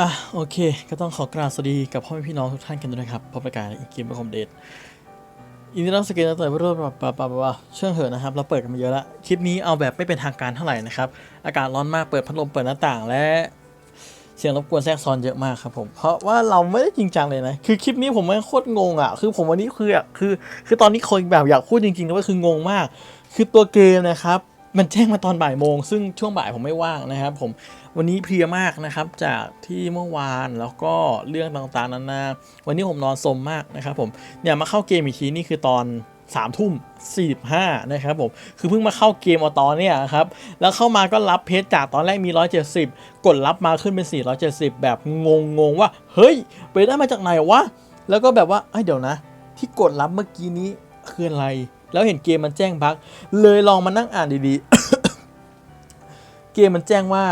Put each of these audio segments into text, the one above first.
อะโอเค ก็ต้องขอกราบสวัสดีกับพ่อแม่พี่น้องทุกท่านกันด้วยนะครับพบรายการอีกเกมประคมเดทอินดี้รับสเกตตั้งแต่เริ่มปะปะปะปะเชื่องเหอะนะครับ เราเปิดกันมาเยอะแล้วคลิปนี้เอาแบบไม่เป็นทางการเท่าไหร่นะครับ อากาศร้อนมากเปิดพัดลมเปิดหน้าต่างและเสียงรบกวนแทรกซ้อนเยอะมากครับผมเพราะว่าเราไม่ได้จริงจังเลยนะ คือคลิปนี้ผมไม่โคตรงงอะคือผมวันนี้คืออะคือคือตอนนี้คนแบบอยากพูดจริงๆนะว่าคืองงมาก คือตัวเกมนะครับ มันแจ้งมาตอนบ่ายโมง ซึ่งช่วงบ่ายผมไม่ว่างนะครับ ผมวันนี้เพลียมากนะครับ จากที่เมื่อวานแล้วก็เรื่องต่างๆนานาวันนี้ผมนอนสมมากนะครับ ผมเนี่ยมาเข้าเกมอีกทีนี่คือตอน3ามทุ่ม45นะครับผม คือเพิ่งมาเข้าเกมอตอนเนี่ยครับ แล้วเข้ามาก็รับเพจจากตอนแรกมี 170 กดรับมาขึ้นเป็น 470 แบบงงงๆว่า เฮ้ย ไปได้มาจากไหนวะ แล้วก็แบบว่าเอ้เดี๋ยวนะ ที่กดรับเมื่อกี้นี้คืออะไร แล้วเห็นเกมมันแจ้งบั๊กเลยลองมานั่งอ่านดีๆ เกมมันแจ้งว่า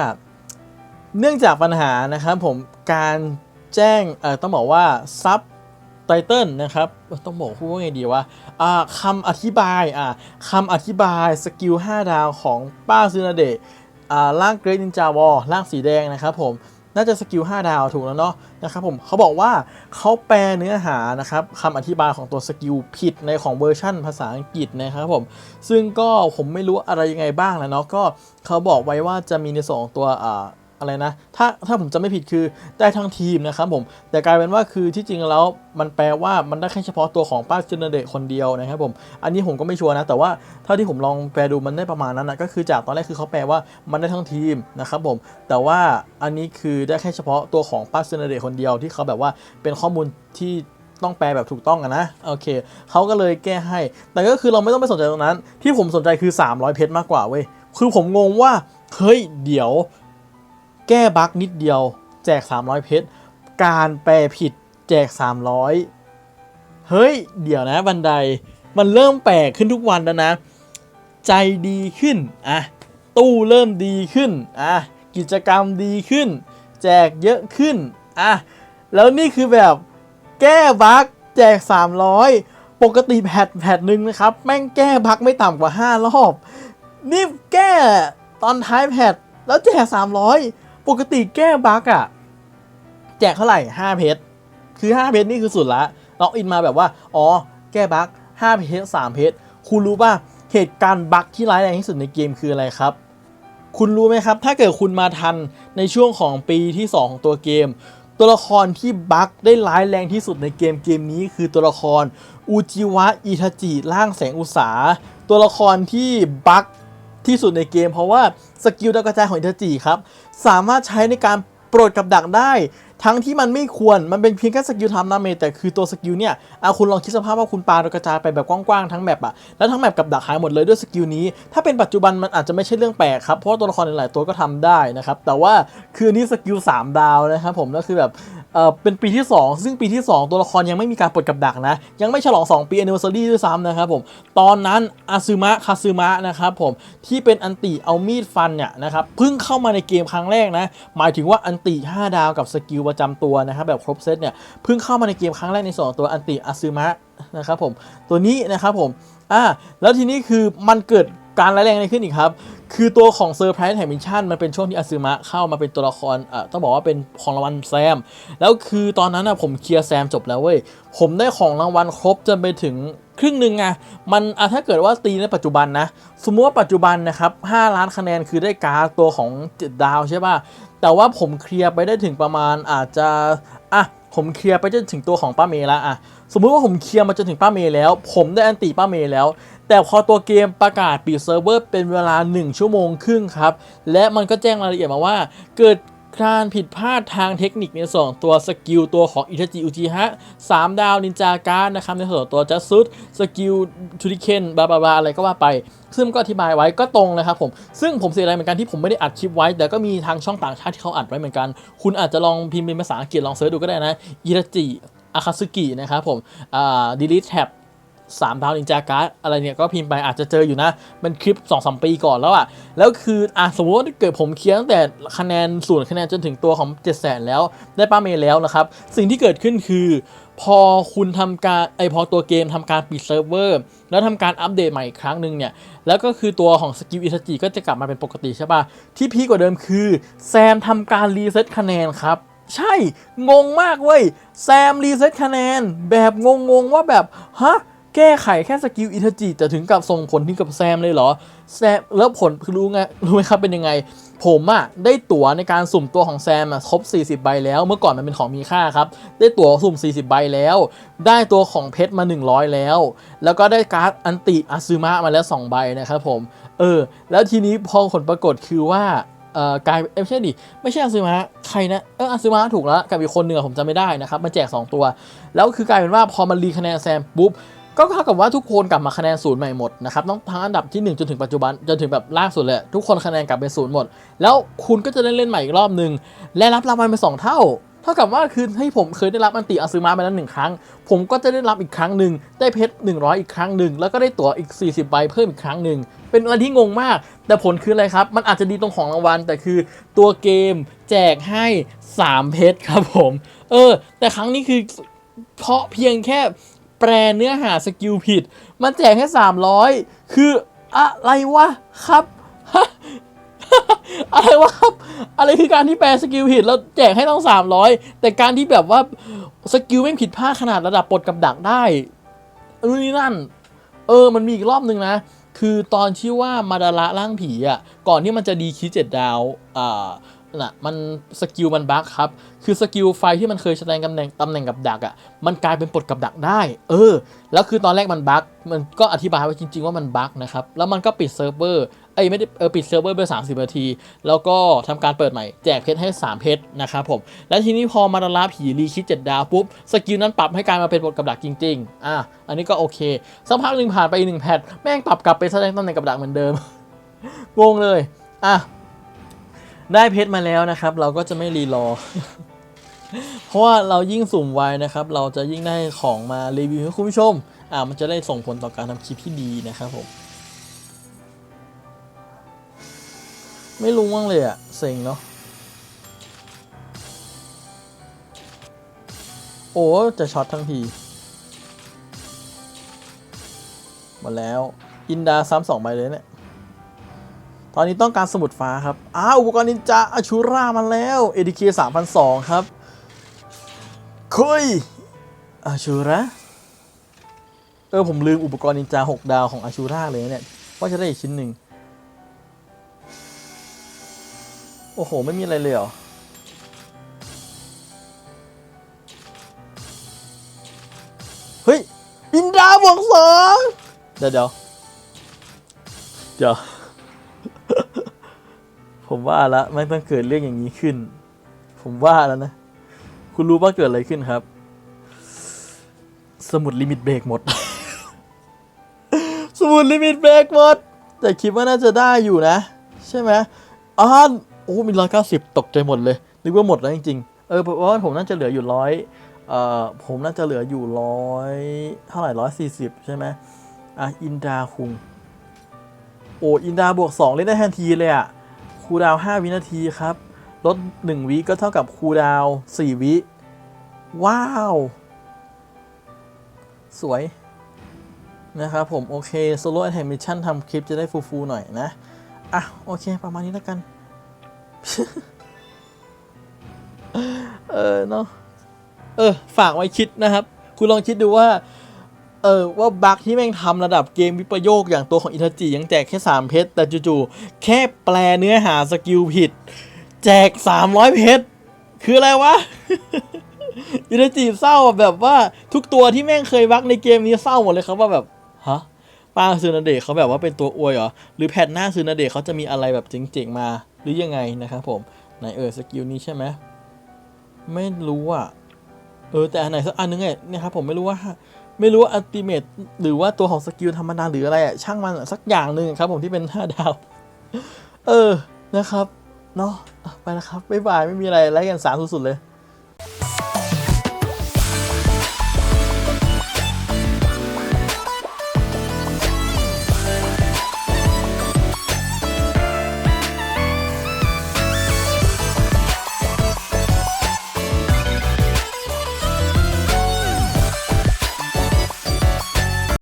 เนื่องจากปัญหานะครับผมการแจ้งเอ่อต้องบอกว่าซับไตเติลนะครับต้องบอกพูดว่าไงดีว่าคำอธิบายอ่าคำอธิบายสกิล 5 ดาวของป้าซูนาเดะอ่าร่างเกรดนินจาวอร่างสีแดงนะครับผม น่าจะสกิล5ดาวถูกแล้วเนาะนะครับผมเขาบอกว่าเขาแปลเนื้อหานะครับคำอธิบายของตัวสกิลผิดในของเวอร์ชั่นภาษาอังกฤษนะครับผมซึ่งก็ผมไม่รู้อะไรยังไงบ้างแล้วเนาะก็เขาบอกไว้ว่าจะมีในสองตัวอ่า อะไรนะ ถ้าถ้าผมจำไม่ผิดคือได้ทั้งทีมนะครับผม แต่กลายเป็นว่าคือที่จริงแล้วมันแปลว่ามันได้แค่เฉพาะตัวของป้าเจเนเดตคนเดียวนะครับผม อันนี้ผมก็ไม่ชัวร์นะ แต่ว่าเท่าที่ผมลองแปลดูมันได้ประมาณนั้นนะก็คือจากตอนแรกคือเขาแปลว่ามันได้ทั้งทีมนะครับผม แต่ว่าอันนี้คือได้แค่เฉพาะตัวของป้าเจเนเดตคนเดียวที่เขาแบบว่าเป็นข้อมูลที่ต้องแปลแบบถูกต้องอะนะโอเคเขาก็เลยแก้ให้ แต่ก็คือเราไม่ต้องไปสนใจตรงนั้น ที่ผมสนใจคือ 300 เพชรมากกว่าเว้ยคือผมงงว่าเฮ้ยเดี๋ยว แก้บั๊กนิดเดียว แจก 300 เพชร การแปลผิดแจก 300 เฮ้ย เดี๋ยวนะบันได มันเริ่มแปลกขึ้นทุกวันแล้วนะ ใจดีขึ้น อะ ตู้เริ่มดีขึ้น อะ กิจกรรมดีขึ้น แจกเยอะขึ้น อะ แล้วนี่คือแบบแก้บั๊กแจก 300 ปกติแพทแพทหนึ่งนะครับ แม่งแก้บั๊กไม่ต่ำกว่า 5 รอบ นี่แก้ตอนท้ายแพทแล้วแจก 300 ปกติแก้บั๊กอะแจกเท่าไหร่5เพชรคือ5เพชรนี่คือสุดละล็อกอินมาแบบว่า อ๋อ แก้บั๊ก5เพชร3เพชรคุณรู้ป่ะเหตุการณ์บั๊กที่ร้ายแรงที่สุดในเกมคืออะไรครับ คุณรู้ไหมครับ ถ้าเกิดคุณมาทันในช่วงของปีที่ 2 ของตัวเกม ตัวละครที่บั๊กได้ร้ายแรงที่สุดในเกมเกมนี้คือตัวละครอูจิวะอิทาจิร่างแสงอุสาตัวละครที่บั๊ก ที่สุดในเกมเพราะว่าสกิลดาวกระจายของอินเทาจิครับ สามารถใช้ในการโปรดกับดักได้ ทั้งที่มันไม่ควรมันเป็นเพียงแค่สกิลทำดาเมแต่คือตัวสกิลเนี่ยเอาคุณลองคิดสภาพว่าคุณปาดาวกระจายไปแบบกว้างๆทั้งแมปอะแล้วทั้งแมปกับดักหายหมดเลยด้วยสกิลนี้ ถ้าเป็นปัจจุบันมันอาจจะไม่ใช่เรื่องแปลกครับเพราะตัวละครหลายๆตัวก็ทำได้นะครับแต่ว่าคือนนี่สกิล3ดาวนะครับผมแล้วคือแบบ เอ่อเป็นปีที่ 2 ซึ่งปีที่ 2 ตัวละครยังไม่มีการปลดกับดักนะ ยังไม่ฉลอง 2 ปี anniversary ด้วยซ้ำนะครับผม ตอนนั้นอาซึมะคาซึมะนะครับผม ที่เป็นอันติเอามีดฟันเนี่ยนะครับเพิ่งเข้ามาในเกมครั้งแรกนะ หมายถึงว่าอันติ 5 ดาวกับสกิลประจำตัวนะครับแบบครบเซตเนี่ยเพิ่งเข้ามาในเกมครั้งแรกในสองตัวอันติอาซึมะนะครับผมตัวนี้นะครับผมอ่าแล้วทีนี้คือมันเกิด การร้ายแรงอะไรขึ้นอีกครับ คือตัวของเซอร์ไพรส์แห่งมิชชั่นมันเป็นช่วงที่อาซึมะเข้ามาเป็นตัวละครเอ่อต้องบอกว่าเป็นของรางวัลแซม แล้วคือตอนนั้นนะผมเคลียร์แซมจบแล้วเว้ย ผมได้ของรางวัลครบจนไปถึงครึ่งหนึ่งไงมันอะถ้าเกิดว่าตีในปัจจุบันนะ สมมติว่าปัจจุบันนะครับ 5 ล้านคะแนนคือได้การ์ดตัวของ7ดาวใช่ป่ะ แต่ว่าผมเคลียร์ไปได้ถึงประมาณอาจจะ ผมเคลียร์ไปจนถึงตัวของป้าเมย์แล้วอะสมมุติว่าผมเคลียร์มาจนถึงป้าเมย์แล้ว ผมได้อันตีป้าเมย์แล้ว แต่พอตัวเกมประกาศปิดเซิร์ฟเวอร์เป็นเวลา 1 ชั่วโมงครึ่งครับ และมันก็แจ้งรายละเอียดมาว่า เกิด การผิดพลาดทางเทคนิคในส่วนของตัวสกิลตัวของอิทาจิอุจิฮะสามดาวนินจาการนะครับในส่วนของตัวจัสซุสสกิลทูริเคนบาบาบาอะไรก็ว่าไป ซึ่งก็อธิบายไว้ก็ตรงนะครับผม ซึ่งผมเสียดายเหมือนกันที่ผมไม่ได้อัดคลิปไว้ แต่ก็มีทางช่องต่างชาติที่เขาอัดไว้เหมือนกัน คุณอาจจะลองพิมพ์เป็นภาษาอังกฤษลองเสิร์ชดูก็ได้นะอิราจิอาคาซึกินะครับผมอ่า delete tab สามดาวนินจาการ์ดอะไรเนี่ยก็พิมพ์ไปอาจจะเจออยู่นะ มันคลิป2อสปีก่อนแล้วอะแล้วคืออะสมมติว่าเกิดผมเคลียร์ตั้งแต่คะแนนศูนย์คะแนนจนถึงตัวของ 7 0 0 0 0แล้วได้ป้าเมย์แล้วนะครับ สิ่งที่เกิดขึ้นคือ พอคุณทำการไอพอตัวเกมทำการปิดเซิร์ฟเวอร์แล้วทำการอัปเดตใหม่อีกครั้งหนึ่งเนี่ย แล้วก็คือตัวของสกิลอิทาจิก็จะกลับมาเป็นปกติใช่ปะที่พีกว่าเดิมคือแซมทำการรีเซ็ตคะแนนครับใช่ งงมากเว้ย แซมรีเซ็ตคะแนน แบบงงๆว่าแบบ ฮะ แก้ไขแค่สกิลอิทาจิแต่ถึงกับส่งผลถึงกับแซมเลยเหรอ แซมแล้วผลคือรู้ไงรู้ไหมครับเป็นยังไง ผมอะได้ตั๋วในการสุ่มตัวของแซมอะครบ 40 ใบแล้ว เมื่อก่อนมันเป็นของมีค่าครับ ได้ตั๋วสุ่ม 40 ใบแล้ว ได้ตัวของเพชรมา 100 แล้ว แล้วก็ได้การ์ดอันติอาซึมะมาแล้ว 2 ใบนะครับผม เออ แล้วทีนี้พอผลปรากฏคือว่าเอ่อกลายไม่ใช่ดิไม่ใช่อาซึมะใครนะเอออาซึมะถูกแล้วกับอีกคนหนึ่งผมจำไม่ได้นะครับมาแจก 2 ตัว แล้วคือกลายเป็นว่าพอมันรีคะแนนแซมปุ๊บ ก็เท่ากับว่าทุกคนกลับมาคะแนนศูนย์ใหม่หมดนะครับต้องทั้งอันดับที่ 1 จนถึงปัจจุบันจนถึงแบบล่าสุดเลยทุกคนคะแนนกลับเป็นศูนย์หมด แล้วคุณก็จะได้เล่นใหม่อีกรอบหนึ่งและรับรางวัลไปสองเท่า เท่ากับว่าคือให้ผมเคยได้รับอันติอาซึมะไปแล้วหนึ่งครั้ง ผมก็จะได้รับอีกครั้งหนึ่งได้เพชร100 อีกครั้งหนึ่งแล้วก็ได้ตั๋วอีก 40ใบเพิ่มอีกครั้งหนึ่งเป็นอะไรที่งงมาก แต่ผลคืออะไรครับมันอาจจะดีตรงของรางวัล แต่คือตัวเกม แจกให้ 3 เพชรครับผม เออ แต่ครั้งนี้คือเพราะเพียงแค่ แปลเนื้อหาสกิลผิด มันแจกแค่ 300 คืออะไรวะครับอะไรวะครับ อะไรคือการที่แปลสกิลผิดแล้วแจกให้ต้อง 300 แต่การที่แบบว่าสกิลไม่งผิดพลาดขนาดระดับปลดกับดักได้นู่นนี่นั่น เออ มันมีอีกรอบหนึ่งนะ คือตอนที่ว่ามาดาระร่างผีอะ ก่อนที่มันจะดีคิดเจ็ดดาว อ่า น่ะมันสกิลมันบั๊กครับ คือสกิลไฟที่มันเคยแสดงตำแหน่งตำแหน่งกับดักอะมันกลายเป็นปลดกับดักได้ เออ แล้วคือตอนแรกมันบั๊กมันก็อธิบายไว้จริง ๆ ว่ามันบั๊กนะครับ แล้วมันก็ปิดเซิร์ฟเวอร์เอ้ไม่ได้เออปิดเซิร์ฟเวอร์ไป30นาที แล้วก็ทำการเปิดใหม่แจกเพชรให้ 3 เพชรนะครับผม แล้วทีนี้พอมาดาราผีรีคิดเจ็ดดาวปุ๊บสกิลนั้นปรับให้กลายมาเป็นปลดกับดักจริงๆอะอันนี้ก็โอเคสักพักหนึ่งผ่านไปอีกหนึ่งแพทแม่งปรับกลับไปแสดงตำแหน่งกับดักเหมือนเดิม งงเลย อะ ได้เพชรมาแล้วนะครับ เราก็จะไม่รีรอ เพราะว่าเรายิ่งสุ่มไวนะครับ เราจะยิ่งได้ของมารีวิวให้คุณผู้ชม อ่ามันจะได้ส่งผลต่อการทำคลิปที่ดีนะครับผม ไม่รู้ว่างเลยอะเซ็งเนาะโอ้จะช็อตทั้งทีหมดแล้ว อินดาซ้ำสองใบเลยเนี่ย ตอนนี้ต้องการสมุดฟ้าครับ อ้าอุปกรณ์นินจาอาชูรามาแล้ว ADK 3002ครับคุยอาชูระเออผมลืมอุปกรณ์นินจา6ดาวของอาชูราเลยเนี่ยว่าจะได้อีกชิ้นหนึ่งโอ้โห ไม่มีอะไรเลยเหรอ เฮ้ย อินดาบวกสองเดี๋ยวเดี๋ยวเดี๋ยว ผมว่าแล้วไม่ต้องเกิดเรื่องอย่างนี้ขึ้น ผมว่าแล้วนะ คุณรู้ว่าเกิดอะไรขึ้นครับ สมุดลิมิตเบรกหมด สมุดลิมิตเบรกหมด แต่คิดว่าน่าจะได้อยู่นะ ใช่ไหมอ่านโอ้มีร้อยเก้าสิบตกใจหมดเลยนึกว่าหมดแล้วจริงๆเออเพราะว่าผมน่าจะเหลืออยู่ร้อยเอ่อผมน่าจะเหลืออยู่ร้อยเท่าไหร่ร้อยสี่สิบใช่ไหมอะอินดาคุงโอ้อินดาบวก2เล่นได้ทันทีเลยอะ คูลดาวน์5วินาทีครับ ลด 1 วิก็เท่ากับคูลดาวน์4วิ ว้าว สวย นะครับผม โอเคโซโล่แอ m มิชชั่นทำคลิปจะได้ฟูๆหน่อยนะ อะ โอเค ประมาณนี้แล้วกัน เออเนาะเออ ฝากไว้คิดนะครับ คุณลองคิดดูว่า เออว่าบั๊กที่แม่งทำระดับเกมวิปโยคอย่างตัวของอิทาจิยังแจกแค่3เพชรแต่จู่ๆแค่แปลเนื้อหาสกิลผิด แจก 300 เพชรคืออะไรวะอิทาจิเศร้าแบบว่าทุกตัวที่แม่งเคยบั๊กในเกมนี้เศร้าหมดเลยครับว่าแบบฮะป้าซูนาเดะเขาแบบว่าเป็นตัวอวยเหรอ หรือแพทหน้าซูนาเดะเขาจะมีอะไรแบบเจ๋งๆมา หรือยังไงนะครับผมไหนเออสกิลนี้ใช่ไหมไม่รู้อะเออแต่อันไหนสักอันนึงไงเนี่ยครับผมไม่รู้ว่า ไม่รู้ว่าอัลติเมตหรือว่าตัวของสกิลธรรมดาหรืออะไรอะช่างมันสักอย่างหนึ่งครับผมที่เป็น5ดาว เออนะครับ เนาะอะไปแล้วครับ บ๊ายบาย ไม่มีอะไรไล่กันสามสุดๆเลย